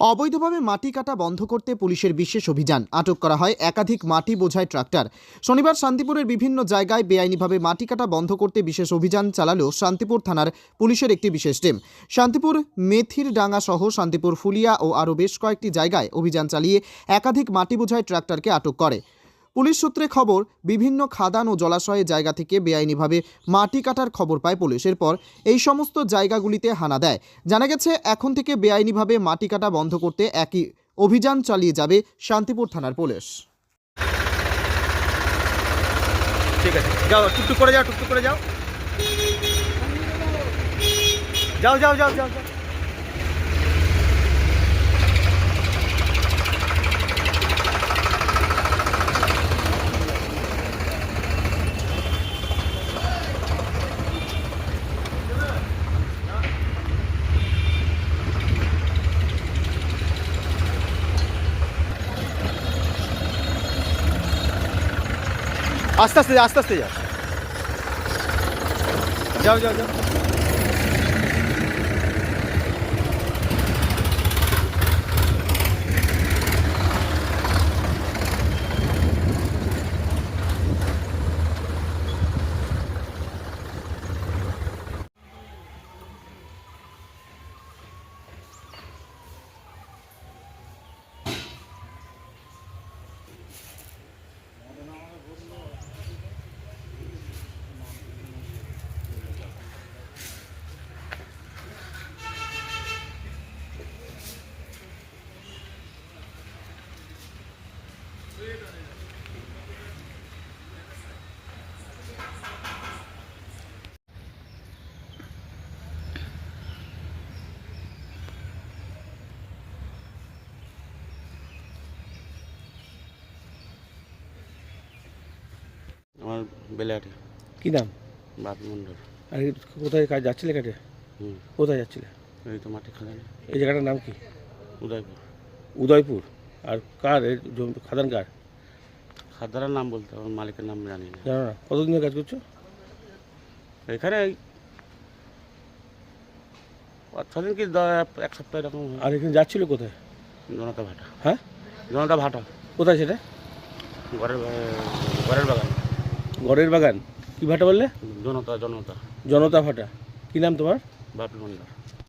অবৈধভাবে মাটি কাটা বন্ধ করতে পুলিশের বিশেষ অভিযান। আটক করা হয় একাধিক মাটি বোঝায় ট্রাক্টর। শনিবার শান্তিপুরের বিভিন্ন জায়গায় বেআইনিভাবে মাটি কাটা বন্ধ করতে বিশেষ অভিযান চালালো শান্তিপুর থানার পুলিশের একটি বিশেষ টিম। শান্তিপুর মেথির ডাঙ্গা সহ শান্তিপুর, ফুলিয়া ও আরও বেশ কয়েকটি জায়গায় অভিযান চালিয়ে একাধিক মাটি বোঝায় ট্রাক্টরকে আটক করে। পুলিশ সূত্রে খবর, বিভিন্ন খাদান ও জলাশয়ের জায়গা থেকে বেআইনিভাবে মাটি কাটার খবর পায় পুলিশ। এরপর এই সমস্ত জায়গাগুলিতে হানা দেয়। জানা গেছে, এখন থেকে বেআইনিভাবে মাটি কাটা বন্ধ করতে একই অভিযান চালিয়ে যাবে শান্তিপুর থানার পুলিশ। ঠিক আছে, যাও, টুকটুক করে যাও, টুকটুক করে যাও। যাও যাও যাও যাও যাও। আস্তে আস্তে আস্তে আস্তে যাও যাও যাও যাও। আমার বেলাটে কি নাম বাপি মণ্ডল আর কোথায় কাজ যাচ্ছিলে কাটে হুম। কোথায় যাচ্ছিলে? এই তো মাটি খাদানি এই জায়গাটার নাম কি? উদয়পুর। উদয়পুর? আর কার এর জমি? খাদান কার? খাদারার নাম বলতে আমার মালিকের নাম জানি না। জানো না? কতদিন ধরে কাজ করছ? এখানে এই পাঁচ ছ দিন কি দ- এক সপ্তাহ এরকম হয়। আর এখানে যাচ্ছিল কোথায়? জনতা ভাটা। হ্যাঁ? জনতা ভাটা। কোথায় সেটা? ঘরের বা- ঘরের বাগান। ঘরের বাগান। কি ভাটা বললে? জনতা জনতা। জনতা ভাটা। কি নাম তোমার? বাপি মণ্ডল।